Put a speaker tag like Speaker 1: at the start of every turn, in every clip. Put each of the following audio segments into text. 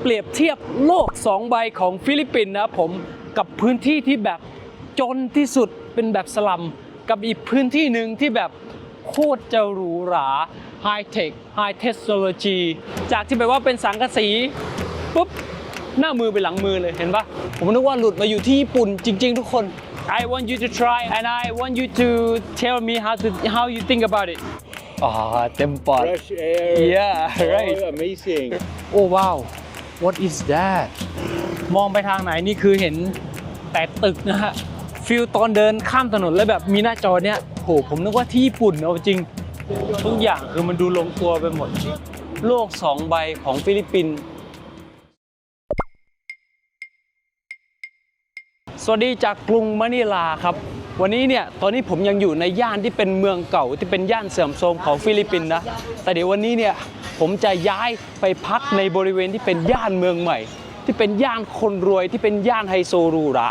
Speaker 1: เปรียบเทียบโลกสองใบของฟิลิปปินส์นะครับผมกับพื้นที่ที่แบบจนที่สุดเป็นแบบสลัมกับอีกพื้นที่หนึ่งที่แบบโคตรจะหรูหราไฮเทคไฮเทคโนโลยีจากที่แบบว่าเป็นสังกะสีปุ๊บหน้ามือไปหลังมือเลยเห็นปะผมนึกว่าหลุดมาอยู่ที่ญี่ปุ่นจริง ๆ ทุกคน I want you to try and I want you to tell me how to how you think about it อ่าเต็มปอด
Speaker 2: Fresh air.
Speaker 1: Yeah, right.
Speaker 2: Oh, amazing.
Speaker 1: โอ้ว้าว what is that มองไปทางไหนนี่คือเห็นแต่ตึกนะฮะฟิลตอนเดินข้ามถนนแล้วแบบมีหน้าจอเนี้ยโหผมนึกว่าที่ญี่ปุ่นเอาจริง ทุกอย่างคือมันดูลงตัวไปหมด โลกสองใบของฟิลิปปินส์สวัสดีจากกรุงมะนิลาครับ วันนี้เนี่ยตอนนี้ผมยังอยู่ในย่านที่เป็นเมืองเก่าที่เป็นย่านเสื่อมโทรมของฟิลิปปินส์นะแต่เดี๋ยววันนี้เนี่ย ผมจะย้ายไปพักในบริเวณที่เป็นย่านเมืองใหม่ ที่เป็นย่านคนรวยที่เป็นย่านไฮโซหรูหรา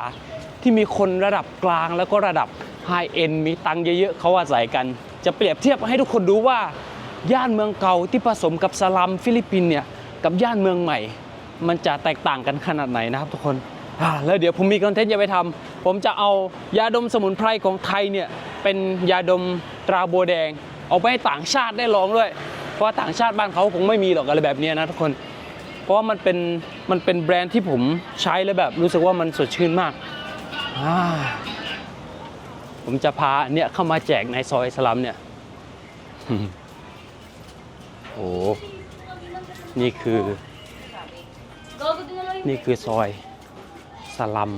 Speaker 1: ที่มีคนระดับกลางแล้วก็ระดับไฮเอ็นมีตังเยอะๆเขาอาศัยกัน จะเปรียบเทียบให้ทุกคนดูว่าย่านเมืองเก่าที่ผสมกับสลัมฟิลิปปินเนี่ยกับย่านเมืองใหม่ มันจะแตกต่างกันขนาดไหนนะครับทุกคนแล้วเดี๋ยวผมมีคอนเทนต์จะไปทำผมจะเอายาดมสมุนไพรของไทยเนี่ยเป็นยาดมตราโบวแดง เอาไปให้ต่างชาติได้ลองด้วย เพราะว่าต่างชาติบ้านเขาคงไม่มีหรอกอะไรแบบนี้นะทุกคน เพราะว่ามันเป็นมันเป็นแบรนด์ที่ผมใช้แล้วแบบรู้สึกว่ามันสดชื่นมากาผมจะพาเนี่ยเข้ามาแจกในซอยสลัมเนี่ย โอ้นี่คือ นี่คือซอยสลัม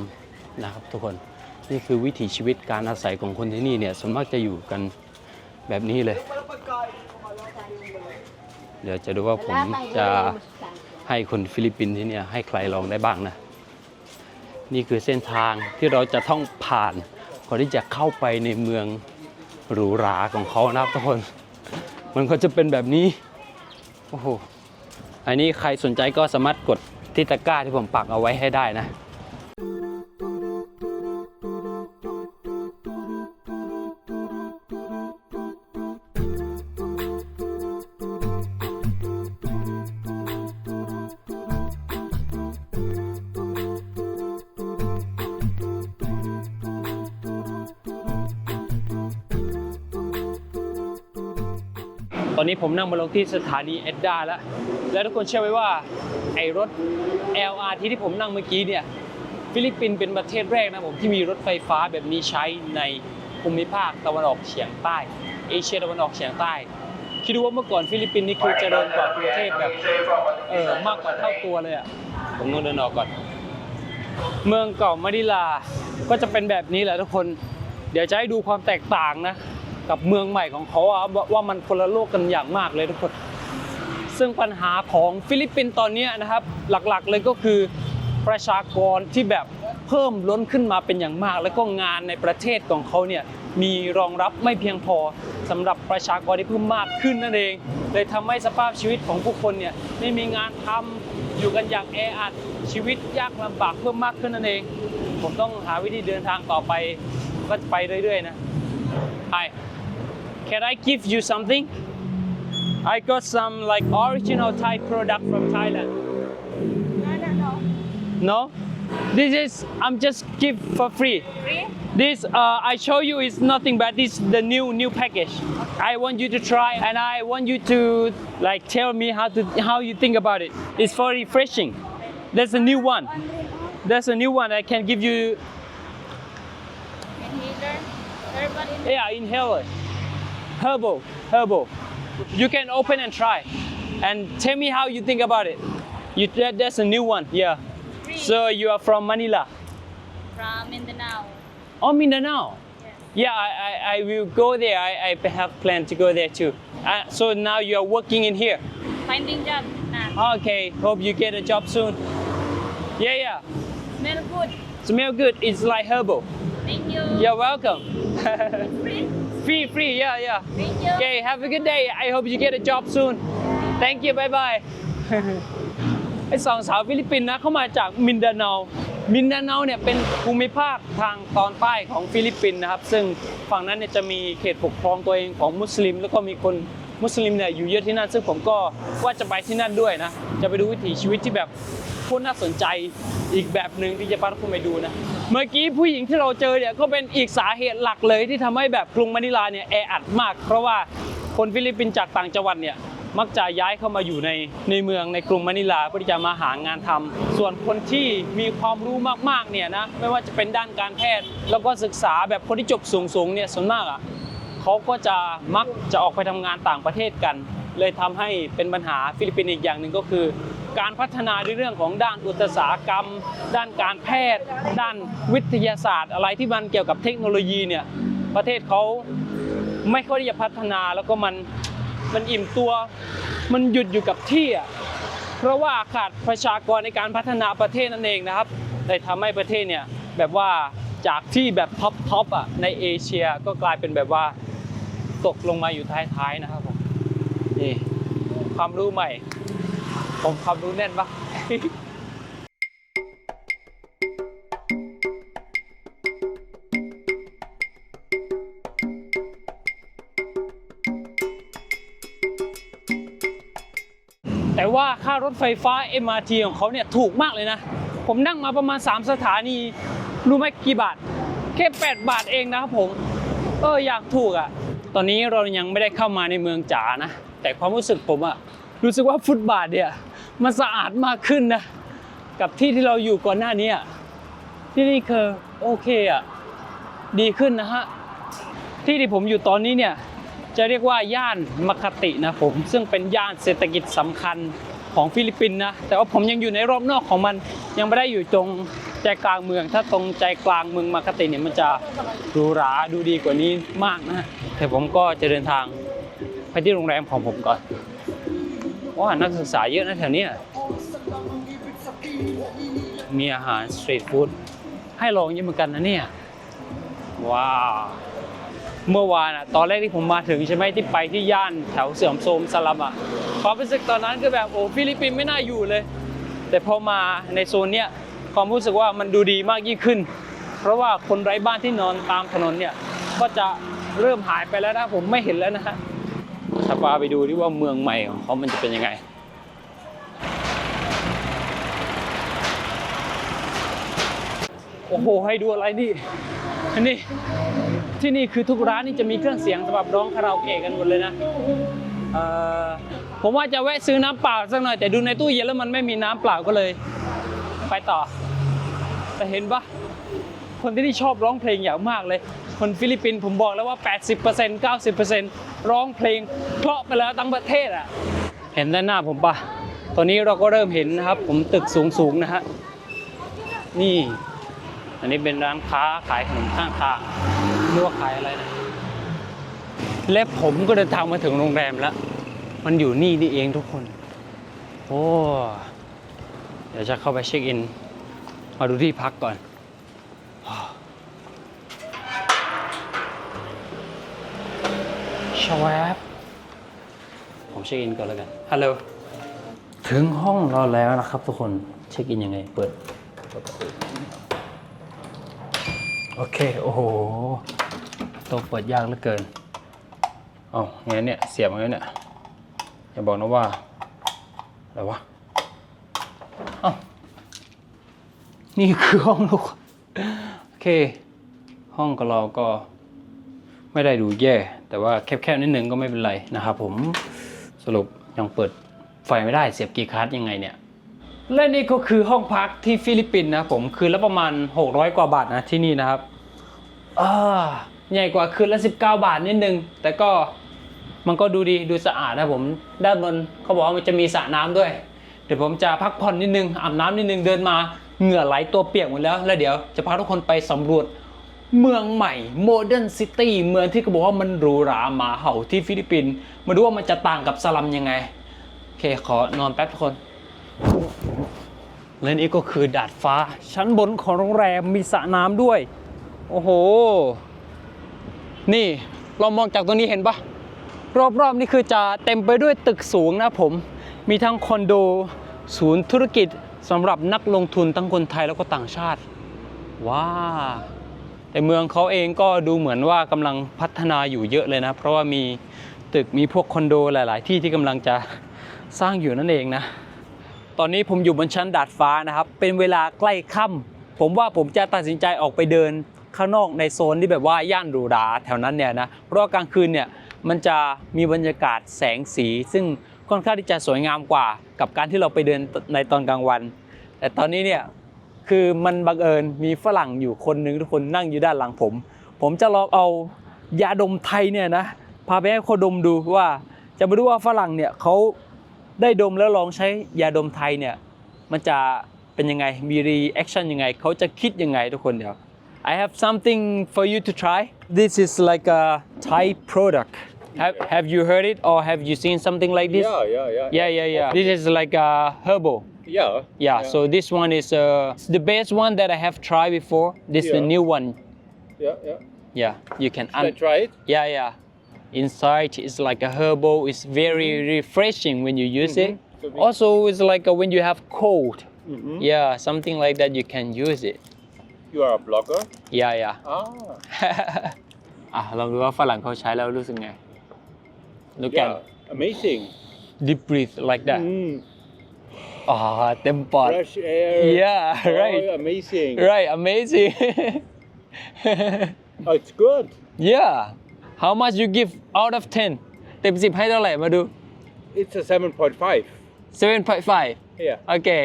Speaker 1: นะครับทุกคนนี่คือวิถีชีวิตการอาศัยของคนที่นี่เนี่ยส่วนมากจะอยู่กันแบบนี้เลย เดี๋ยวจะดูว่าผมจะให้คนฟิลิปปินส์ที่เนี่ยให้ใครลองได้บ้างนะ นี่คือเส้นทางที่เราจะต้องผ่านก่อนที่จะเข้าไปในเมืองหรูหราของเขานะครับทุกคน มันก็จะเป็นแบบนี้ โอ้โห อันนี้ใครสนใจก็สามารถกดที่ตะกร้าที่ผมปักเอาไว้ให้ได้นะ นนี้ผมนั่งมาลงที่สถานีเอ็ดดาแล้ว แล้วทุกคนเชื่อไหมว่าไอ้รถ LRT ที่ผมนั่งเมื่อกี้เนี่ย ฟิลิปปินส์เป็นประเทศแรกนะผมที่มีรถไฟฟ้าแบบนี้ใช้ในภูมิภาคตะวันออกเฉียงใต้ เอเชียตะวันออกเฉียงใต้ คิดดูว่าเมื่อก่อนฟิลิปปินส์นี่คือเจริญกว่ากรุงเทพแบบเออมากกว่าเท่าตัวเลยอะ ผมต้องเดินออกก่อน เมืองเก่ามะนิลา ก็จะเป็นแบบนี้แหละทุกคน เดี๋ยวจะให้ดูความแตกต่างนะ กับเมืองใหม่ของเขาว่ามันคนละโลกกันอย่างมากเลยทุกคน ซึ่งปัญหาของฟิลิปปินส์ตอนนี้นะครับ หลักๆเลยก็คือประชากรที่แบบเพิ่มล้นขึ้นมาเป็นอย่างมาก แล้วก็งานในประเทศของเขาเนี่ยมีรองรับไม่เพียงพอสำหรับประชากรที่เพิ่มมากขึ้นนั่นเอง เลยทำให้สภาพชีวิตของผู้คนเนี่ยไม่มีงานทำอยู่กันอย่างแออัดชีวิตยากลำบากเพิ่มมากขึ้นนั่นเอง ผมต้องหาวิธีเดินทางต่อไปก็จะไปเรื่อยๆนะ Hi Can I give you something I got some like original Thai product from Thailand
Speaker 3: No, no, no.
Speaker 1: No This is I'm just give for free
Speaker 3: Free?
Speaker 1: This uh, I show you is nothing but this the new new package. I want you to try and I want you to like tell me how to how you think about it. It's for refreshing. There's a new one. There's a new one I can give you.
Speaker 3: Inhaler?
Speaker 1: Yeah, inhaler. Herbal, herbal. You can open and try, and tell me how you think about it. You that, that's a new one. Yeah.
Speaker 3: Free.
Speaker 1: So you are from Manila.
Speaker 3: From Mindanao.
Speaker 1: Oh, Mindanao.
Speaker 3: Yes.
Speaker 1: Yeah, I, I, I will go there. I, I have planned to go there too. Uh, so now you are working in here.
Speaker 3: Finding job na.
Speaker 1: Okay, hope you get a job soon. Yeah, yeah.
Speaker 3: Smell good.
Speaker 1: Smell good. It's like herbal.
Speaker 3: Thank you.
Speaker 1: You're welcome.
Speaker 3: Free?
Speaker 1: free, free. Yeah, yeah.
Speaker 3: Thank you.
Speaker 1: Okay, have a good day. I hope you get a job soon. Thank you. Bye bye. ไอ้สองสาวฟิลิปปินส์นะเขามาจากมินดาเนา มินดาเนาเนี่ยเป็นภูมิภาคทางตอนใต้ของฟิลิปปินส์นะครับ ซึ่งฝั่งนั้นเนี่ยจะมีเขตปกครองตัวเองของมุสลิม แล้วก็มีคนมุสลิมเนี่ยอยู่เยอะที่นั่น ซึ่งผมก็ว่าจะไปที่นั่นด้วยนะ จะไปดูวิถีชีวิตที่แบบโคตรน่าสนใจอีกแบบหนึ่งที่จะพาทุกคนไปดูนะ เมื่อกี้ผู้หญิงที่เราเจอเนี่ยก็เป็นอีกสาเหตุหลักเลยที่ทำให้แบบกรุงมะนิลาเนี่ยแออัดมาก เพราะว่าคนฟิลิปปินส์จากต่างจังหวัดเนี่ยมักจะย้ายเข้ามาอยู่ในในเมืองในกรุงมะนิลาเพื่อที่จะมาหางานทำส่วนคนที่มีความรู้มากๆเนี่ยนะไม่ว่าจะเป็นด้านการแพทย์ แล้วก็ศึกษาแบบคนที่จบสูงๆเนี่ยส่วนมากอะเขาก็จะมักจะออกไปทำงานต่างประเทศกัน เลยทำให้เป็นปัญหาฟิลิปปินส์อีกอย่างหนึ่งก็คือ การพัฒนาในเรื่องของด้านอุตสาหกรรม ด้านการแพทย์ ด้านวิทยาศาสตร์ อะไรที่มันเกี่ยวกับเทคโนโลยีเนี่ยประเทศเขาไม่ค่อยจะพัฒนาแล้วก็มันมันอิ่มตัวมันหยุดอยู่กับที่อะเพราะว่าขาดประชากรในการพัฒนาประเทศนั่นเองนะครับเลยทำให้ประเทศเนี่ยแบบว่าจากที่แบบท็อปท็อปอะในเอเชียก็กลายเป็นแบบว่าตกลงมาอยู่ท้ายๆนะครับ ความรู้ใหม่ ผมความรู้แน่นปะแต่ว่าค่ารถไฟฟ้า MRT ของเขาเนี่ยถูกมากเลยนะ ผมนั่งมาประมาณ 3 สถานี รู้ไหมกี่บาท แค่ 8 บาทเองนะครับผม เอออยากถูกอะ ตอนนี้เรายังไม่ได้เข้ามาในเมืองจ๋านะ แต่ความรู้สึกผมอะรู้สึกว่าฟุตบาทเนี่ยมันสะอาดมากขึ้นนะกับที่ที่เราอยู่ก่อนหน้านี้ที่นี่คือโอเคอะดีขึ้นนะฮะที่ที่ผมอยู่ตอนนี้เนี่ยจะเรียกว่าย่านมคตินะผม ซึ่งเป็นย่านเศรษฐกิจสำคัญของฟิลิปปินส์นะแต่ว่าผมยังอยู่ในรอบนอกของมันยังไม่ได้อยู่ตรงใจกลางเมือง ถ้าตรงใจกลางเมืองมคติเนี่ยมันจะหรูหราดูดีกว่านี้มากนะแต่ผมก็จะเดินทาง ไปที่โรงแรมของผมก่อนว่านักศึกษาเยอะนะแถวนี้มีอาหารสตรีทฟู้ดให้ลองเยอะเหมือนกันนะเนี่ย ว้าว เมื่อวานอะตอนแรกที่ผมมาถึงใช่ไหมที่ไปที่ย่านแถวเสื่อมโทรมสลัมอะความรู้สึกตอนนั้นคือแบบโอ้ฟิลิปปินส์ไม่น่าอยู่เลย แต่พอมาในโซนเนี้ยความรู้สึกว่ามันดูดีมากยิ่งขึ้น เพราะว่าคนไร้บ้านที่นอนตามถนนเนี่ยก็จะเริ่มหายไปแล้วนะผมไม่เห็นแล้วนะฮะ ถ้าพาไปดูดิว่าเมืองใหม่ของเขามันจะเป็นยังไง โอ้โห ให้ดูอะไรนี่ อันนี้ ที่นี่คือทุกร้านนี่จะมีเครื่องเสียงสำหรับร้องคาราโอเกะกันหมดเลยนะผมว่าจะแวะซื้อน้ำเปล่าสักหน่อย แต่ดูในตู้เย็นแล้วมันไม่มีน้ำเปล่าก็เลย ไปต่อ แต่เห็นปะคนที่นี่ชอบร้องเพลงอย่างมากเลย คนฟิลิปปินส์ผมบอกแล้วว่า 80% 90% ร้องเพลง เพราะไปแล้วทั้งประเทศอะ เห็นด้านหน้าผมปะตอนนี้เราก็เริ่มเห็นนะครับ ผมตึกสูงๆนะฮะ นี่ อันนี้เป็นร้านค้าขายขนมข้างทางไม่รู้ว่าขายอะไรนะ และผมก็เดินทางมาถึงโรงแรมแล้ว มันอยู่นี่นี่เองทุกคน โอ้เดี๋ยวจะเข้าไปเช็คอิน มาดูที่พักก่อน วบผมเช็คอินก่อนแล้วกัน ฮัลโหล ถึงห้องเราแล้วนะครับทุกคน เช็คอินยังไง เปิดเปิดประตูโอเค โอ้โหโตัวเปิดยากเหลือเกินเอ้าไงเนี่ย เสียบไงเนี่ย อย่าบอกนะว่า อะไรวะเอ้านี่คือห้องลูก โอเค ห้องของเราก็ไม่ได้ดูแย่ แต่ว่าแคบๆนิดนึงก็ไม่เป็นไรนะครับผมสรุปยังเปิดไฟไม่ได้เสียบกีย์การ์ดยังไงเนี่ยและนี่ก็คือห้องพักที่ฟิลิปปินส์นะผมคืนละประมาณ 600 กว่าบาทนะที่นี่นะครับใหญ่กว่าคืนละ 19 บาทนิดนึง แต่ก็มันก็ดูดีดูสะอาดนะผมด้านบนเขาบอกว่ามันจะมีสระน้ำด้วย เดี๋ยวผมจะพักผ่อนนิดนึงอาบน้ำนิดนึงเดินมาเหงื่อไหลตัวเปียกหมดแล้ว แล้วเดี๋ยวจะพาทุกคนไปสำรวจ เมืองใหม่โมเดิร์นซิตี้เมืองที่เขาบอกว่ามันหรูหราหมาเห่าที่ฟิลิปปินส์มาดูว่ามันจะต่างกับสลัมยังไง โอเค ขอนอนแป๊บทุกคน และนี่ก็คือดาดฟ้า ชั้นบนของโรงแรมมีสระน้ำด้วย โอ้โห นี่เรามองจากตรงนี้เห็นปะรอบๆ นี่คือจะเต็มไปด้วยตึกสูงนะผม มีทั้งคอนโด ศูนย์ธุรกิจสำหรับนักลงทุนทั้งคนไทยแล้วก็ต่างชาติ ว้า แต่เมืองเขาเองก็ดูเหมือนว่ากำลังพัฒนาอยู่เยอะเลยนะ เพราะว่ามีตึกมีพวกคอนโดหลาย ๆ ที่ที่กำลังจะสร้างอยู่นั่นเองนะ ตอนนี้ผมอยู่บนชั้นดาดฟ้านะครับ เป็นเวลาใกล้ค่ำผมว่าผมจะตัดสินใจออกไปเดินข้างนอกในโซนที่แบบว่าย่านหรูหราแถวนั้นเนี่ยนะ เพราะว่ากลางคืนเนี่ยมันจะมีบรรยากาศแสงสี ซึ่งค่อนข้างที่จะสวยงามกว่า กับการที่เราไปเดินในตอนกลางวัน แต่ตอนนี้เนี่ย คือมันบังเอิญมีฝรั่งอยู่คนหนึ่งทุกคนนั่งอยู่ด้านหลังผม ผมจะลองเอายาดมไทยเนี่ยนะพาไปให้เขาดมดูว่าจะมาดูว่าฝรั่งเนี่ยเขาได้ดมแล้วลองใช้ยาดมไทยเนี่ยมันจะเป็นยังไงมีรีแอคชั่นยังไงเขาจะคิดยังไงทุกคนเดี๋ยว I have something for you to try this is like a Thai product have have you heard it or have you seen something like this
Speaker 2: Yeah, yeah, yeah.
Speaker 1: yeah yeah yeah this is like a herbal
Speaker 2: Yeah.
Speaker 1: yeah, so this one is uh, the best one that I have tried before this is the
Speaker 2: Yeah.
Speaker 1: new one
Speaker 2: yeah, yeah.
Speaker 1: yeah you can
Speaker 2: Should I
Speaker 1: un-
Speaker 2: try it?
Speaker 1: yeah yeah inside it's like a herbal it's very refreshing when you use it
Speaker 2: So we-
Speaker 1: also it's like uh when you have cold
Speaker 2: Mm-hmm.
Speaker 1: yeah something like that you can use it
Speaker 2: You are a blogger?
Speaker 1: yeah yeah
Speaker 2: Ah.
Speaker 1: อ่ะลองดูว่าฝรั่งเขาใช้แล้วรู้สึกไง look at
Speaker 2: Yeah. Amazing.
Speaker 1: deep breathe like that
Speaker 2: Mm.
Speaker 1: อ๋อเต็มปอด
Speaker 2: Fresh air.
Speaker 1: yeah
Speaker 2: Oh,
Speaker 1: right
Speaker 2: amazing.
Speaker 1: right amazing
Speaker 2: Oh, it's good.
Speaker 1: yeah how much you give out of 10 เต็ม10ให้เท่าไหร่มาดู
Speaker 2: It's a 7.5.
Speaker 1: 7.5
Speaker 2: Yeah.
Speaker 1: okay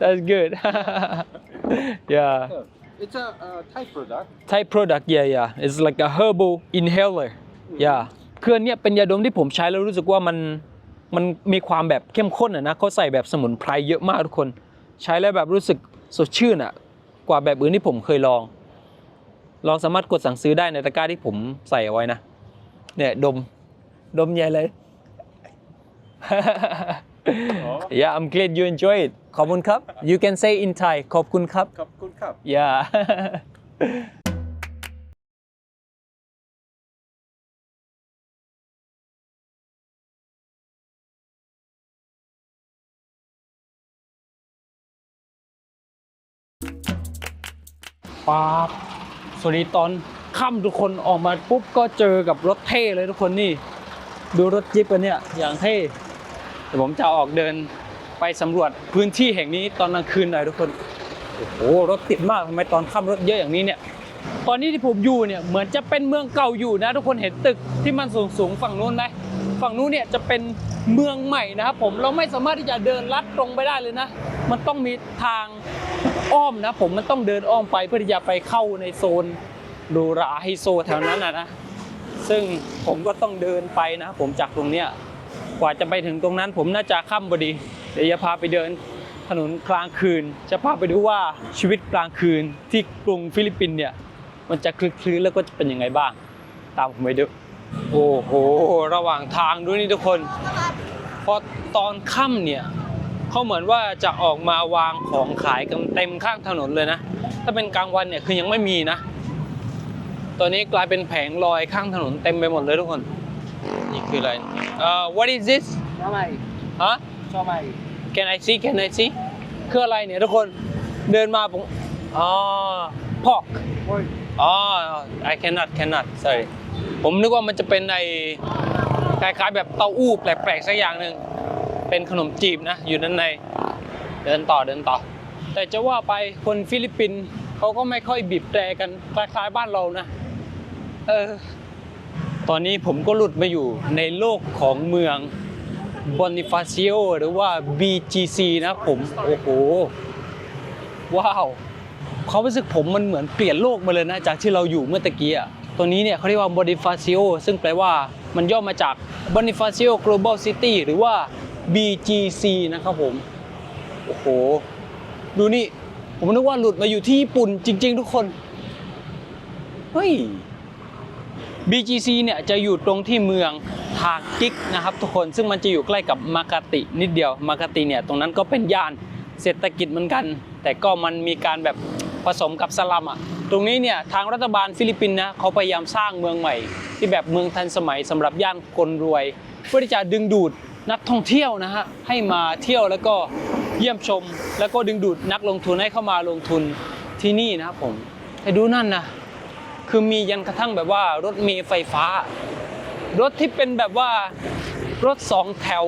Speaker 1: that's good yeah
Speaker 2: Oh, It's a uh, Thai product.
Speaker 1: Thai product yeah yeah it's like a herbal inhaler yeah คืออันเนี้ยเป็นยาดมที่ผมใช้แล้วรู้สึกว่ามัน มันมีความแบบเข้มข้นอะนะเขาใส่แบบสมุนไพรเยอะมากทุกคน ใช้แล้วแบบรู้สึกสดชื่นอะกว่าแบบอื่นที่ผมเคยลอง ลองสามารถกดสั่งซื้อได้ในตะกร้าที่ผมใส่เอาไว้นะเนี่ยดมดมใหญ่เลย yeah I'm glad you enjoy it ขอบคุณครับ you can say in Thai ขอบคุณครับ
Speaker 2: Cup, good cup.
Speaker 1: yeah ป๊าบสวัสดีตอนค่ำทุกคนออกมาปุ๊บก็เจอกับรถเท่เลยทุกคนนี่ ดูรถจิ๊บกันเนี่ยอย่างเท่เดี๋ยวผมจะออกเดินไปสำรวจพื้นที่แห่งนี้ตอนกลางคืนหน่อยทุกคนโอ้โหรถติดมากทำไมตอนค่ำรถเยอะอย่างนี้เนี่ย ตอนนี้ที่ผมอยู่เนี่ยเหมือนจะเป็นเมืองเก่าอยู่นะ ทุกคนเห็นตึกที่มันสูงสูงๆฝั่งนู้นไหมฝั่งนู้นเนี่ยจะเป็นเมืองใหม่นะครับผมเราไม่สามารถที่จะเดินลัดตรงไปได้เลยนะ มันต้องมีทาง อ้อมนะ ผมมันต้องเดินอ้อมไปเพื่อที่จะไปเข้าในโซนหรูราไฮโซแถวนั้นนะนะซึ่งผมก็ต้องเดินไปนะ ผมจากตรงเนี้ยกว่าจะไปถึงตรงนั้น ผมน่าจะค่ำพอดีเดี๋ยวจะพาไปเดินถนนกลางคืน จะพาไปดูว่าชีวิตกลางคืนที่กรุงฟิลิปปินส์เนี่ยมันจะคลึกคลื้นแล้วก็จะเป็นยังไงบ้าง ตามผมไปดูโอ้โห ระหว่างทางด้วยนี่ทุกคน พอตอนค่ำเนี่ย เขาเหมือนว่าจะออกมาวางของขายกันเต็มข้างถนนเลยนะ ถ้าเป็นกลางวันเนี่ยคือยังไม่มีนะ ตอนนี้กลายเป็นแผงลอยข้างถนนเต็มไปหมดเลยทุกคน นี่คืออะไรเอ่อ what is this
Speaker 4: ชอบไหม
Speaker 1: ฮะ
Speaker 4: ชอบไหม
Speaker 1: Can I see Can I see คืออะไรเนี่ยทุกคน เดินมาผมอ๋อ pork
Speaker 4: โอ้ย
Speaker 1: อ๋อ I cannot cannot sorry ผมนึกว่ามันจะเป็นในคล้ายๆแบบเต้าหู้แปลกๆสักอย่างหนึ่ง เป็นขนมจีบนะ อยู่ด้านในเดินต่อเดินต่อ แต่จะว่าไปคนฟิลิปปินส์เขาก็ไม่ค่อยบีบแตรกันคล้ายๆบ้านเรานะ เออ ตอนนี้ผมก็หลุดมาอยู่ในโลกของเมืองบอนิฟาซิโอหรือว่า BGC นะผม โอ้โห ว้าวความรู้สึกผมมันเหมือนเปลี่ยนโลกมาเลยนะ จากที่เราอยู่เมื่อตะกี้อะตัวนี้เนี่ยเขาเรียกว่า Bonifacio ซึ่งแปลว่ามันย่อมาจาก Bonifacio Global City หรือว่า BGC นะครับผม โอ้โห ดูนี่ ผมนึกว่าหลุดมาอยู่ที่ญี่ปุ่นจริง ๆ ทุกคน เฮ้ย BGC เนี่ยจะอยู่ตรงที่เมืองทากิกนะครับทุกคนซึ่งมันจะอยู่ใกล้กับมากาตินิดเดียว มากาติเนี่ยตรงนั้นก็เป็นย่านเศรษฐกิจเหมือนกัน แต่ก็มันมีการแบบผสมกับสลัมอะตรงนี้เนี่ยทางรัฐบาลฟิลิปปินส์นะเขาพยายามสร้างเมืองใหม่ ที่แบบเมืองทันสมัยสำหรับย่านคนรวย เพื่อที่จะดึงดูด นักท่องเที่ยวนะฮะให้มาเที่ยวแล้วก็เยี่ยมชม แล้วก็ดึงดูดนักลงทุนให้เข้ามาลงทุนที่นี่นะครับผมแต่ดูนั่นนะคือมียันกระทั่งแบบว่ารถเมล์ไฟฟ้า รถที่เป็นแบบว่ารถสองแถว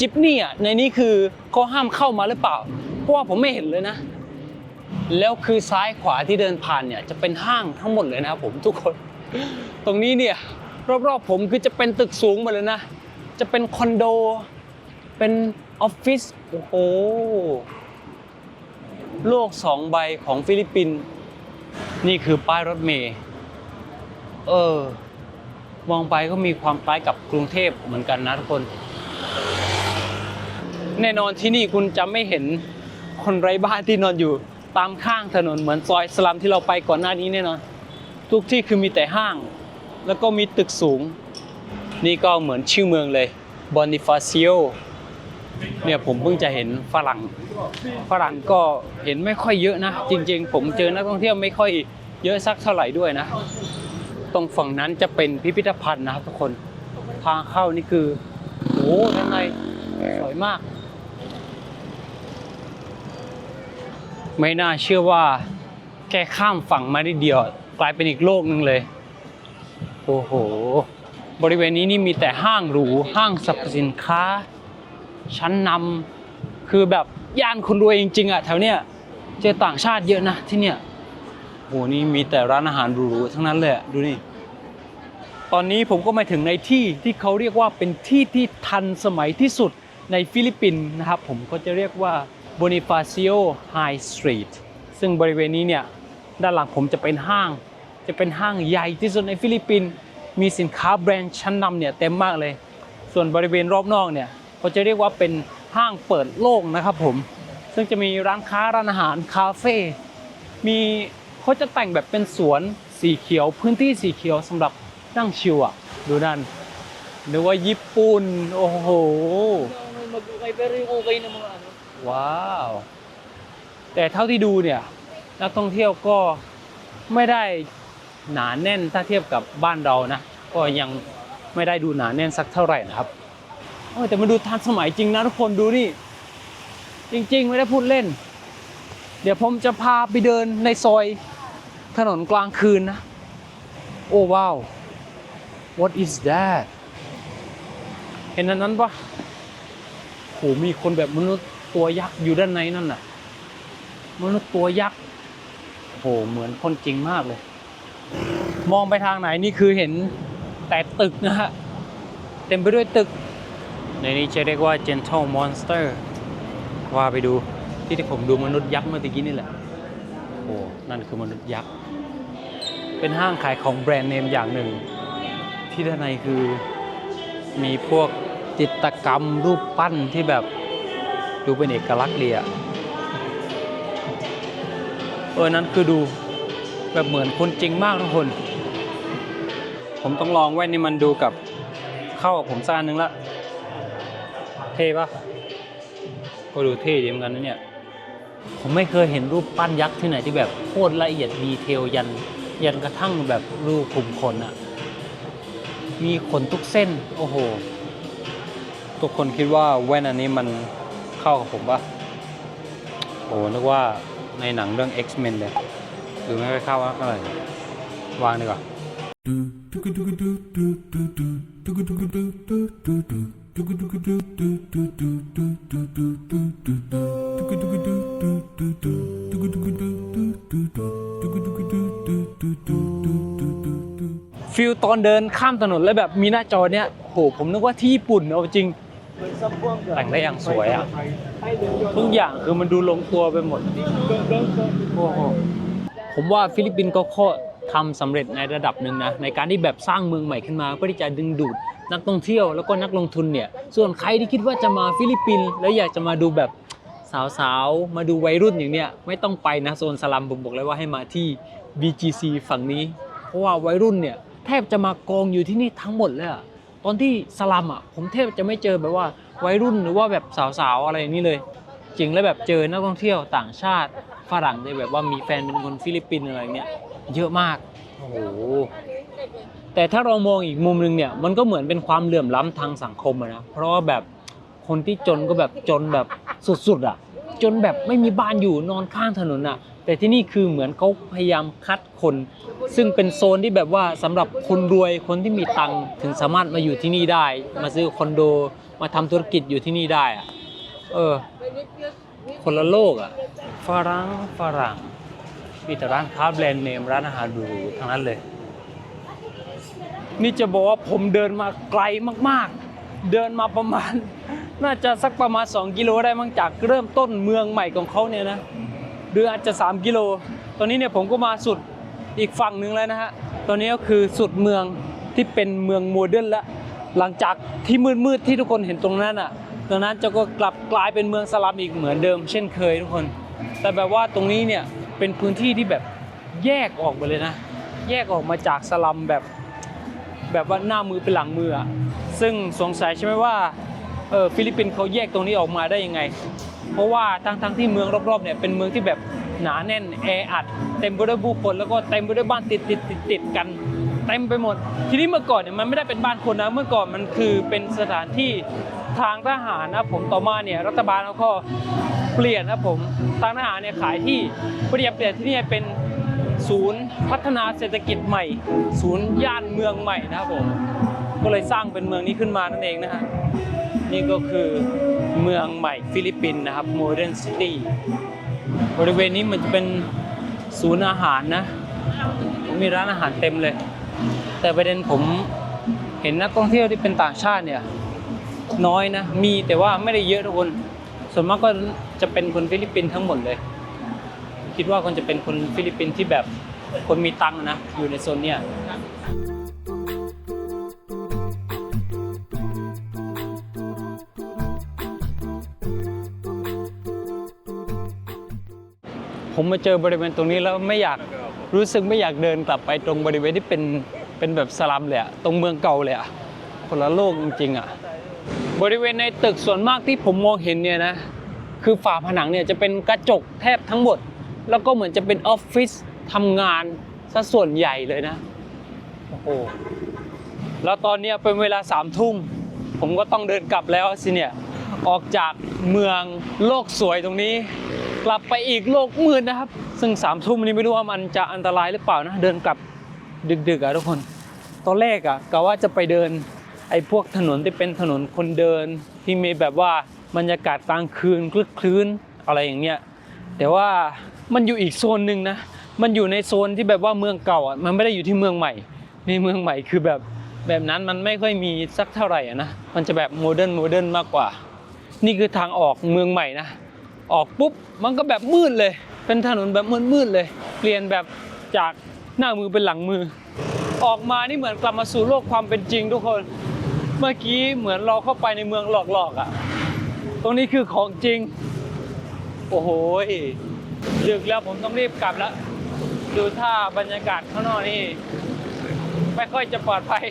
Speaker 1: จิปนี่อะในนี้คือเขาห้ามเข้ามาหรือเปล่า เพราะว่าผมไม่เห็นเลยนะ แล้วคือซ้ายขวาที่เดินผ่านเนี่ยจะเป็นห้างทั้งหมดเลยนะครับผมทุกคน ตรงนี้เนี่ยรอบๆผมคือจะเป็นตึกสูงหมดเลยนะ จะเป็นคอนโด เป็นออฟฟิศ โอ้โห โลกสองใบของฟิลิปปินส์ นี่คือป้ายรถเมล์เออ มองไปก็มีความคล้ายกับกรุงเทพเหมือนกันนะทุกคน แน่นอนที่นี่คุณจะไม่เห็นคนไร้บ้านที่นอนอยู่ตามข้างถนนเหมือนซอยสลัมที่เราไปก่อนหน้านี้แน่นอน ทุกที่คือมีแต่ห้าง แล้วก็มีตึกสูง นี่ก็เหมือนชื่อเมืองเลยบอนิฟาซิโอเนี่ยผมเพิ่งจะเห็นฝรั่ง ฝรั่งก็เห็นไม่ค่อยเยอะนะ จริง ๆ ผมเจอนักท่องเที่ยวไม่ค่อยเยอะสักเท่าไหร่ด้วยนะ ตรงฝั่งนั้นจะเป็นพิพิธภัณฑ์นะครับทุกคน ทางเข้านี่คือโอ้โหด้านในสวยมาก ไม่น่าเชื่อว่าแค่ข้ามฝั่งมาได้เดียว กลายเป็นอีกโลกหนึ่งเลย โอ้โห บริเวณนี้นี่มีแต่ห้างหรูห้างสรรพสินค้า ชั้นนำคือแบบย่านคนรวยจริงๆอะแถวเนี้ยเจอต่างชาติเยอะนะที่เนี่ยโหนี่มีแต่ร้านอาหารหรูๆทั้งนั้นเลยดูนี่ตอนนี้ผมก็มาถึงในที่ที่เขาเรียกว่าเป็นที่ที่ทันสมัยที่สุดในฟิลิปปินส์นะครับผมก็จะเรียกว่า Bonifacio High Street ซึ่งบริเวณนี้เนี่ยด้านหลังผมจะเป็นห้าง จะเป็นห้างใหญ่ที่สุดในฟิลิปปินส์ มีสินค้าแบรนด์ชั้นนำเนี่ยเต็มมากเลย ส่วนบริเวณรอบนอกเนี่ยเขาจะเรียกว่าเป็นห้างเปิดโล่งนะครับผม ซึ่งจะมีร้านค้าร้านอาหารคาเฟ่มีเขาจะแต่งแบบเป็นสวนสีเขียว พื้นที่สีเขียวสำหรับนั่งชิลอะดูนั่นหรือว่าญี่ปุ่น โอ้โห
Speaker 4: mag-okay pero yung okay na mga ano.
Speaker 1: ว้าวแต่เท่าที่ดูเนี่ยนักท่องเที่ยวก็ไม่ได้ หนาแน่นถ้าเทียบกับบ้านเรานะ ก็ยังไม่ได้ดูหนาแน่นสักเท่าไหร่นะครับโอ้แต่มันดูทันสมัยจริงนะทุกคนดูนี่ จริงๆ ไม่ได้พูดเล่น เดี๋ยวผมจะพาไปเดินในซอยถนนกลางคืนนะ โอ้ว้าว what is that เห็นอันนั้นปะโหมีคนแบบมนุษย์ตัวยักษ์อยู่ด้านในนั่นน่ะ มนุษย์ตัวยักษ์โหเหมือนคนจริงมากเลย มองไปทางไหนนี่คือเห็นแต่ตึกนะฮะ เต็มไปด้วยตึก ในนี้จะเรียกว่า gentle monster ว่าไปดูที่ที่ผมดูมนุษย์ยักษ์เมื่อกี้นี่แหละ โอ้ นั่นคือมนุษย์ยักษ์ เป็นห้างขายของแบรนด์เนมอย่างหนึ่ง ที่ด้านในคือมีพวกจิตกรรมรูปปั้นที่แบบดูเป็นเอกลักษณ์ดีอะเออ นั้นคือดู แบบเหมือนคนจริงมากทุกคน ผมต้องลองแว่นนี่มันดูกับเข้ากับผมสักอันนึงละ เท่ปะก็ดูเท่ดีเหมือนกันนะเนี่ย ผมไม่เคยเห็นรูปปั้นยักษ์ที่ไหนที่แบบโคตรละเอียดดีเทลยัน ยันกระทั่งแบบรูปขุมขนอะมีขนทุกเส้น โอ้โห ทุกคนคิดว่าแว่นอันนี้มันเข้ากับผมปะโอ้นึกว่าในหนังเรื่อง X-Men เลย หรือไม่ค่อยเข้าเท่าไรวางดีกว่าฟิลตอนเดินข้ามถนนแล้วแบบมีหน้าจอเนี้ยโหผมนึกว่าที่ญี่ปุ่นเอาจริงแต่งได้อย่างสวยอะทุกอย่างคือมันดูลงตัวไปหมดโอ้โห ผมว่าฟิลิปปินส์ก็ข้อทำสำเร็จในระดับหนึ่งนะในการที่แบบสร้างเมืองใหม่ขึ้นมาเพื่อที่จะดึงดูดนักท่องเที่ยวแล้วก็นักลงทุนเนี่ยส่วนใครที่คิดว่าจะมาฟิลิปปินส์แล้วอยากจะมาดูแบบสาวๆ มาดูวัยรุ่นอย่างเนี้ยไม่ต้องไปนะโซนสลัมผมบอกเลยว่าให้มาที่ BGC ฝั่งนี้ เพราะว่าวัยรุ่นเนี่ยแทบจะมากองอยู่ที่นี่ทั้งหมดเลยอะตอนที่สลัมอะผมแทบจะไม่เจอแบบว่าวัยรุ่นหรือว่าแบบสาวๆอะไรอย่างนี้เลย จริงแล้วแบบเจอนักท่องเที่ยวต่างชาติ ฝรั่งที่แบบว่ามีแฟนเป็นคนฟิลิปปินส์อะไรเงี้ยเยอะมากโอ้โหแต่ถ้าเรามองอีกมุมหนึงเนี่ยมันก็เหมือนเป็นความเหลื่อมล้ำทางสังคมอะนะเพราะว่าแบบคนที่จนก็แบบจนแบบสุดๆอะจนแบบไม่มีบ้านอยู่นอนข้างถนนอะ แต่ที่นี่คือเหมือนเขาพยายามคัดคน ซึ่งเป็นโซนที่แบบว่าสำหรับคนรวยคนที่มีตังค์ถึงสามารถมาอยู่ที่นี่ได้ มาซื้อคอนโดมาทำธุรกิจอยู่ที่นี่ได้อะเออ คนละโลกอะฝรั่งฝรั่งมีแต่ร้านค้าแบรนด์เนมร้านอาหารหรูทั้งนั้นเลย นี่จะบอกว่าผมเดินมาไกลมากๆ เดินมาประมาณ น่าจะสักประมาณ 2 กิโลได้มั้งจากเริ่มต้นเมืองใหม่ของเขาเนี่ยนะหรืออาจจะ 3 กิโล ตอนนี้เนี่ยผมก็มาสุดอีกฝั่งหนึ่งแล้วนะฮะ ตอนนี้ก็คือสุดเมืองที่เป็นเมืองโมเดิร์นล้วหลังจากที่มืดๆที่ทุกคนเห็นตรงนั้นอะ ตรงนั้นจะก็กลับกลายเป็นเมืองสลัมอีกเหมือนเดิม เช่นเคยทุกคน แต่แบบว่าตรงนี้เนี่ยเป็นพื้นที่ที่แบบแยกออกมาเลยนะ แยกออกมาจากสลัมแบบแบบว่าหน้ามือเป็นหลังมืออะซึ่งสงสัยใช่ไหมว่าเออฟิลิปปินส์เขาแยกตรงนี้ออกมาได้ยังไง เพราะว่าทั้งทั้งที่เมืองรอบๆเนี่ยเป็นเมืองที่แบบหนาแน่นแออัดเต็มไปด้วยผู้คนแล้วก็เต็มไปด้วยบ้านติดติดติดติดกันเต็มไปหมด ทีนี้เมื่อก่อนเนี่ยมันไม่ได้เป็นบ้านคนนะเมื่อก่อนมันคือเป็นสถานที่ ทางทหารนะผมต่อมาเนี่ยรัฐบาลเขาก็เปลี่ยนนะผมทางทหารเนี่ยขายที่เปรียบเปลี่ยนที่นี่เป็นศูนย์พัฒนาเศรษฐกิจใหม่ ศูนย์ย่านเมืองใหม่นะครับผมก็เลยสร้างเป็นเมืองนี้ขึ้นมานั่นเองนะฮะนี่ก็คือเมืองใหม่ฟิลิปปินส์นะครับ Modern City บริเวณนี้มันจะเป็นศูนย์อาหารนะมีร้านอาหารเต็มเลย แต่ประเด็นผมเห็นนักท่องเที่ยวที่เป็นต่างชาติเนี่ย น้อยนะ มีแต่ว่าไม่ได้เยอะทุกคน ส่วนมากก็จะเป็นคนฟิลิปปินส์ทั้งหมดเลย คิดว่าคนจะเป็นคนฟิลิปปินส์ที่แบบคนมีตังค์นะ อยู่ในโซนเนี้ยผมมาเจอบริเวณตรงนี้แล้วไม่อยากรู้สึกไม่อยากเดินกลับไปตรงบริเวณที่เป็นเป็นแบบสลัมเลยอะตรงเมืองเก่าเลยอะคนละโลกจริงๆอะ บริเวณในตึกส่วนมากที่ผมมองเห็นเนี่ยนะคือฝาผนังเนี่ยจะเป็นกระจกแทบทั้งหมด แล้วก็เหมือนจะเป็นออฟฟิศทำงานซะส่วนใหญ่เลยนะโอ้โหแล้วตอนนี้เป็นเวลาสามทุ่มผมก็ต้องเดินกลับแล้วสิเนี่ยออกจากเมืองโลกสวยตรงนี้ กลับไปอีกโลกมืดนะครับ ซึ่งสามทุ่มนี้ไม่รู้ว่ามันจะอันตรายหรือเปล่านะ เดินกลับดึกๆอะทุกคน ตอนแรกอะกะว่าจะไปเดิน ไอ้พวกถนนที่เป็นถนนคนเดินที่มีแบบว่าบรรยากาศกลางคืนคลึกคลื้นอะไรอย่างเนี้ยแต่ว่ามันอยู่อีกโซนหนึ่งนะมันอยู่ในโซนที่แบบว่าเมืองเก่าอะมันไม่ได้อยู่ที่เมืองใหม่ในเมืองใหม่คือแบบแบบนั้นมันไม่ค่อยมีสักเท่าไหร่อะนะมันจะแบบโมเดิร์นโมเดิร์นมากกว่า นี่คือทางออกเมืองใหม่นะออกปุ๊บมันก็แบบมืดเลย เป็นถนนแบบมืดๆเลย เปลี่ยนแบบจากหน้ามือเป็นหลังมือ ออกมานี่เหมือนกลับมาสู่โลกความเป็นจริงทุกคน เมื่อกี้เหมือนเราเข้าไปในเมืองหลอกๆอะ ตรงนี้คือของจริง โอ้โหดึกแล้วผมต้องรีบกลับแล้ว ดูท่าบรรยากาศข้างนอกนี่ ไม่ค่อยจะปลอดภัย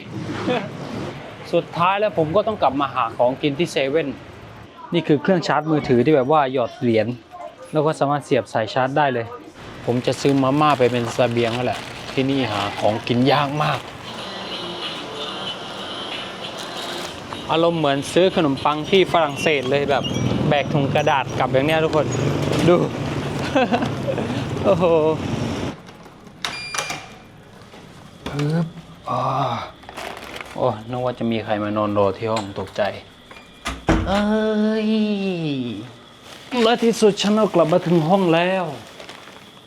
Speaker 1: สุดท้ายแล้วผมก็ต้องกลับมาหาของกินที่เซเว่น นี่คือเครื่องชาร์จมือถือที่แบบว่าหยอดเหรียญ แล้วก็สามารถเสียบสายชาร์จได้เลย ผมจะซื้อมาม่าไปเป็นเสบียงนั่นแหละ ที่นี่หาของกินยากมาก อารมณ์เหมือนซื้อขนมปังที่ฝรั่งเศสเลยแบบแบกถุงกระดาษกลับอย่างเนี้ยทุกคนดู โอ้โหปึ๊บอ่าโอ้นึกว่าจะมีใครมานอนรอที่ห้องตกใจ เอ้ยและที่สุดฉันก็กลับมาถึงห้องแล้ว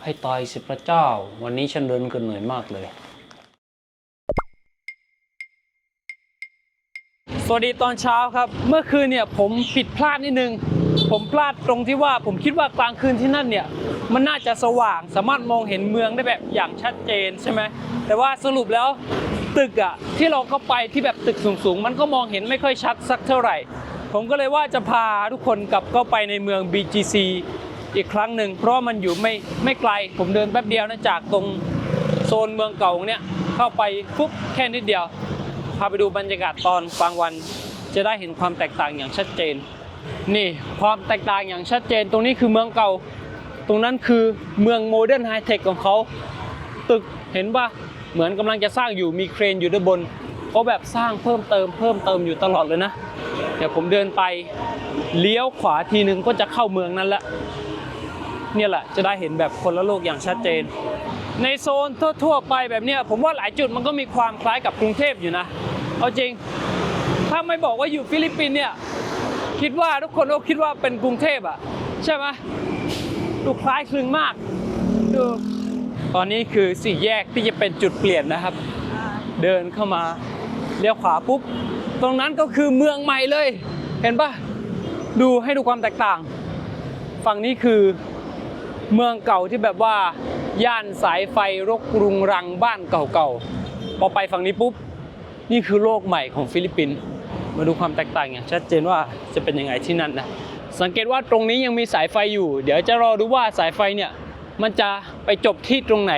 Speaker 1: ให้ตายสิพระเจ้า วันนี้ฉันเดินกันเหนื่อยมากเลย วัสดีตอนเช้าครับ เมื่อคืนเนี่ยผมผิดพลาดนิดนึง ผมพลาดตรงที่ว่าผมคิดว่ากลางคืนที่นั่นเนี่ยมันน่าจะสว่างสามารถมองเห็นเมืองได้แบบอย่างชัดเจนใช่ไหมแต่ว่าสรุปแล้วตึกอะที่เราเข้าไปที่แบบตึกสูงๆ มันก็มองเห็นไม่ค่อยชัดสักเท่าไหร่ ผมก็เลยว่าจะพาทุกคนกลับเข้าไปในเมือง BGC อีกครั้งหนึ่งเพราะมันอยู่ไม่ไม่ไกล ผมเดินแป๊บเดียวนะจากตรงโซนเมืองเก่าเนี้ยเข้าไปปุ๊บแค่นิดเดียว พาไปดูบรรยากาศตอนกลางวัน จะได้เห็นความแตกต่างอย่างชัดเจน นี่ความแตกต่างอย่างชัดเจน ตรงนี้คือเมืองเก่า ตรงนั้นคือเมืองโมเดิร์นไฮเทคของเขาตึกเห็นปะเหมือนกำลังจะสร้างอยู่มีเครนอยู่ด้านบนเขาแบบสร้างเพิ่มเติมเพิ่มเติมอยู่ตลอดเลยนะเดี๋ยวผมเดินไปเลี้ยวขวาทีนึงก็จะเข้าเมืองนั้นละเนี่ยแหละจะได้เห็นแบบคนละโลกอย่างชัดเจน ในโซนทั่วๆไปแบบเนี้ยผมว่าหลายจุดมันก็มีความคล้ายกับกรุงเทพอยู่นะ เอาจริง ถ้าไม่บอกว่าอยู่ฟิลิปปินส์เนี่ย คิดว่าทุกคนก็คิดว่าเป็นกรุงเทพอะใช่ไหมดูคล้ายคลึงมาก ดู ตอนนี้คือสี่แยกที่จะเป็นจุดเปลี่ยนนะครับ เดินเข้ามาเลี้ยวขวาปุ๊บ ตรงนั้นก็คือเมืองใหม่เลย เห็นปะดูให้ดูความแตกต่าง ฝั่งนี้คือเมืองเก่าที่แบบว่า ย่านสายไฟรกรุงรังบ้านเก่าๆ พอไปฝั่งนี้ปุ๊บ นี่คือโลกใหม่ของฟิลิปปินส์มาดูความแตกต่างอย่างชัดเจนว่าจะเป็นยังไงที่นั่นนะสังเกตว่าตรงนี้ยังมีสายไฟอยู่ เดี๋ยวจะรอดูว่าสายไฟเนี่ยมันจะไปจบที่ตรงไหน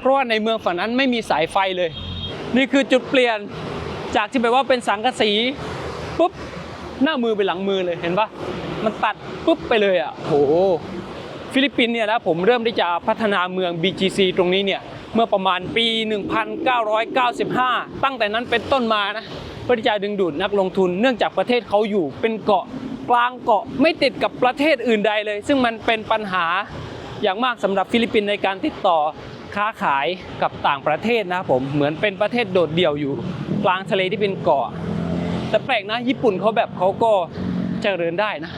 Speaker 1: เพราะว่าในเมืองฝั่งนั้นไม่มีสายไฟเลย นี่คือจุดเปลี่ยนจากที่แบบว่าเป็นสังกะสีปุ๊บหน้ามือไปหลังมือเลยเห็นปะมันตัดปุ๊บไปเลยอะโหฟิลิปปินส์เนี่ยนะผมเริ่มที่จะพัฒนาเมือง BGC ตรงนี้เนี่ย เมื่อประมาณปี 1995 ตั้งแต่นั้นเป็นต้นมานะเพื่อที่จะดึงดูดนักลงทุน เนื่องจากประเทศเขาอยู่เป็นเกาะกลางเกาะไม่ติดกับประเทศอื่นใดเลย ซึ่งมันเป็นปัญหาอย่างมากสำหรับฟิลิปปินส์ในการติดต่อค้าขายกับต่างประเทศนะผมเหมือนเป็นประเทศโดดเดี่ยวอยู่ กลางทะเลที่เป็นเกาะ แต่แปลกนะญี่ปุ่นเขาแบบเขาก็เจริญได้นะ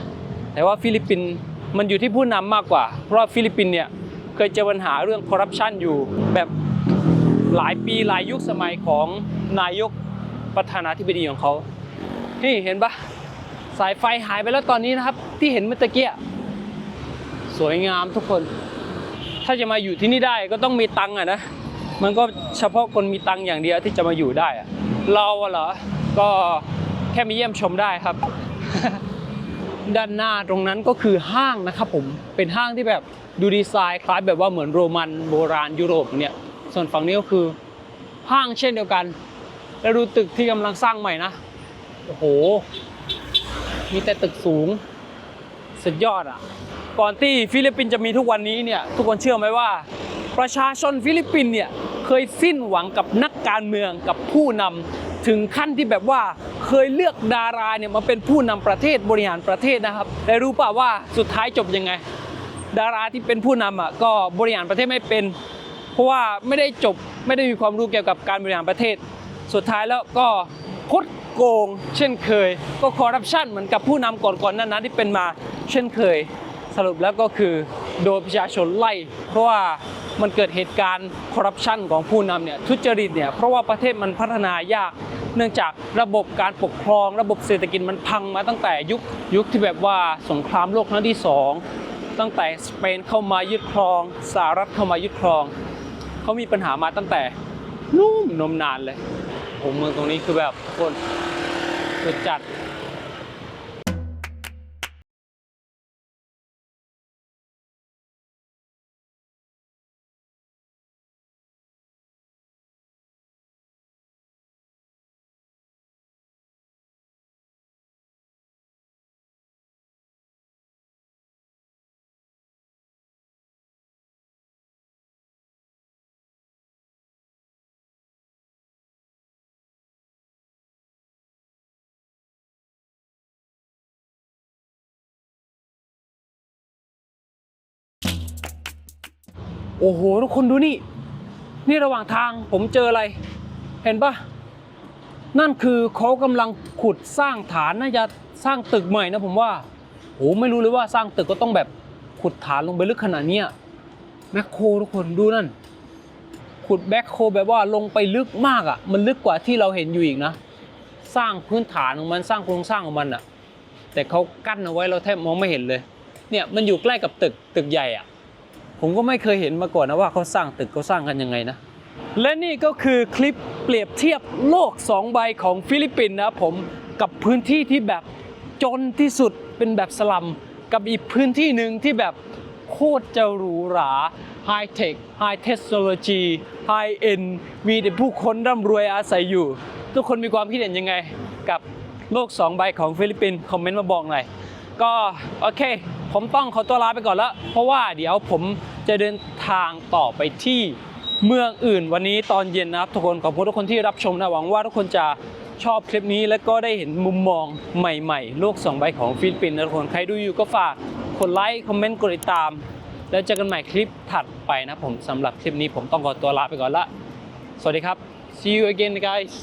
Speaker 1: แต่ว่าฟิลิปปินส์มันอยู่ที่ผู้นำมากกว่า เพราะว่าฟิลิปปินส์เนี่ย เคยเจอปัญหาเรื่องคอร์รัปชันอยู่แบบหลายปีหลายยุคสมัยของนายกประธานาธิบดีของเขา นี่เห็นปะสายไฟหายไปแล้วตอนนี้นะครับ ที่เห็นเมื่อตะเกียสวยงามทุกคน ถ้าจะมาอยู่ที่นี่ได้ก็ต้องมีตังค์อะนะ มันก็เฉพาะคนมีตังค์อย่างเดียวที่จะมาอยู่ได้อะเราอะเหรอ ก็แค่มาเยี่ยมชมได้ครับ ด้านหน้าตรงนั้นก็คือห้างนะครับผม เป็นห้างที่แบบ ดูดีไซน์คล้ายแบบว่าเหมือนโรมันโบราณยุโรปเนี่ยส่วนฝั่งนี้ก็คือห้างเช่นเดียวกัน แล้วดูตึกที่กำลังสร้างใหม่นะโอ้โห มีแต่ตึกสูง สุดยอดอะ ก่อนที่ฟิลิปปินส์จะมีทุกวันนี้เนี่ย ทุกคนเชื่อไหมว่า ประชาชนฟิลิปปินส์เนี่ย เคยสิ้นหวังกับนักการเมืองกับผู้นำถึงขั้นที่แบบว่าเคยเลือกดาราเนี่ยมาเป็นผู้นำประเทศบริหารประเทศนะครับแต่รู้ป่าว่าสุดท้ายจบยังไง ดาราที่เป็นผู้นำอะก็บริหารประเทศไม่เป็น เพราะว่าไม่ได้จบไม่ได้มีความรู้เกี่ยวกับการบริหารประเทศ สุดท้ายแล้วก็คดโกง เช่นเคย ก็คอร์รัปชันเหมือนกับผู้นำก่อนๆนั้นนะที่เป็นมา เช่นเคย สรุปแล้วก็คือโดนประชาชนไล่ เพราะว่ามันเกิดเหตุการณ์คอร์รัปชันของผู้นำเนี่ยทุจริตเนี่ยเพราะว่าประเทศมันพัฒนายาก เนื่องจากระบบการปกครอง ระบบเศรษฐกิจมันพังมาตั้งแต่ยุคยุคที่แบบว่าสงครามโลกครั้งที่สอง ตั้งแต่สเปนเข้ามายึดครองสหรัฐเข้ามายึดครองเขามีปัญหามาตั้งแต่นุ่มนมนานเลยผมเมืองตรงนี้คือแบบคนสุดจัด โอ้โหทุกคนดูนี่ นี่ระหว่างทางผมเจออะไร เห็นปะนั่นคือเขากำลังขุดสร้างฐานน่าจะสร้างตึกใหม่นะผมว่าโอ้ไม่รู้เลยว่าสร้างตึกก็ต้องแบบขุดฐานลงไปลึกขนาดนี้แมคโครทุกคนดูนั่น ขุดแบ็คโคแบบว่าลงไปลึกมากอะ มันลึกกว่าที่เราเห็นอยู่อีกนะ สร้างพื้นฐานของมันสร้างโครงสร้างของมันอะ แต่เขากั้นเอาไว้เราแทบมองไม่เห็นเลย เนี่ยมันอยู่ใกล้กับตึกตึกใหญ่อะ ผมก็ไม่เคยเห็นมาก่อนนะว่าเขาสร้างตึกเขาสร้างกันยังไงนะและนี่ก็คือคลิปเปรียบเทียบโลก2ใบของฟิลิปปินส์นะผมกับพื้นที่ที่แบบจนที่สุดเป็นแบบสลัมกับอีกพื้นที่หนึ่งที่แบบโคตรจะหรูหราไฮเทคไฮเทคโนโลยีไฮเอ็นมีแต่ผู้คนร่ำรวยอาศัยอยู่ ทุกคนมีความคิดเห็นยังไง กับโลก2ใบของฟิลิปปินส์คอมเมนต์มาบอกหน่อย ก็โอเค ผมต้องขอตัวลาไปก่อนแล้ว เพราะว่าเดี๋ยวผมจะเดินทางต่อไปที่เมืองอื่นวันนี้ตอนเย็นนะครับทุกคนขอบคุณทุกคนที่รับชมนะหวังว่าทุกคนจะชอบคลิปนี้แล้วก็ได้เห็นมุมมองใหม่ๆ โลก2ใบของฟิลิปปินส์นะทุกคนใครดูอยู่ก็ฝากกดไลค์คอมเมนต์กดติดตาม แล้วเจอกันใหม่คลิปถัดไปนะผมสำหรับคลิปนี้ผมต้องขอตัวลาไปก่อนละสวัสดีครับ see you again guys